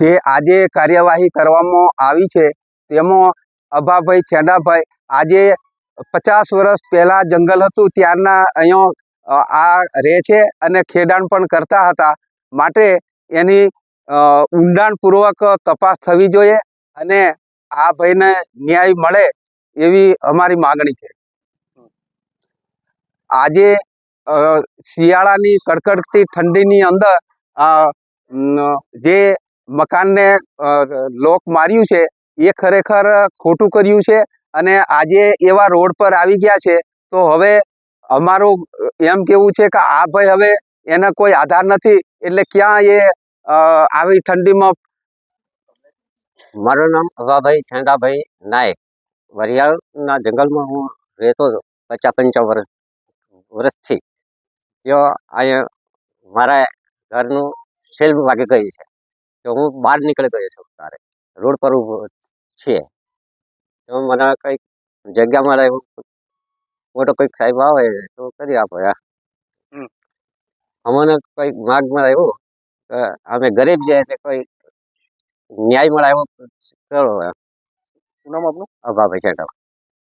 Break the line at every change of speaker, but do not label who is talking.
જે આજે કાર્યવાહી કરવામાં આવી છે, તેમાં અભાભાઈ છેડાભાઈ આજે પચાસ વર્ષ પહેલાં જંગલ હતું, ત્યારના અહીંયા આ રહે છે અને ખેડાણ પણ કરતા હતા. માટે એની ઊંડાણપૂર્વક તપાસ થવી જોઈએ અને આ ભાઈને ન્યાય મળે એવી અમારી માગણી છે. આજે શિયાળાની કડકડતી ઠંડીની અંદર જે મકાનને લોક માર્યું છે, એ ખરેખર ખોટું કર્યું છે અને આજે એવા રોડ પર આવી ગયા છે, તો હવે અમારું એમ કેવું છે કે આ ભાઈ હવે એને કોઈ આધાર નથી, એટલે ક્યાં એ આવી ઠંડીમાં
મારું નામ અવાભાઈ સેંડાભાઈ નાયક. વરિયાળના જંગલમાં હું રહેતો હતો પચાસ પંચાવન વર્ષ, વર્ષથી. ત્યાં અહીંયા મારા ઘરનું સેલ વાગી ગયું છે. તો હું બહાર નીકળી ગયો છું તારે. રોડ પર છે. તો મને કંઈક જગ્યા મળે એવું મોટો કંઈક સાહેબ આવે તો કરી આપો યાર. અમને કંઈક માગ મળે એવું. અમે ગરીબ છે એટલે કોઈ ન્યાય મળે એવો કરો એમ
નામ આપનું?
અભાભાઈ સેંડા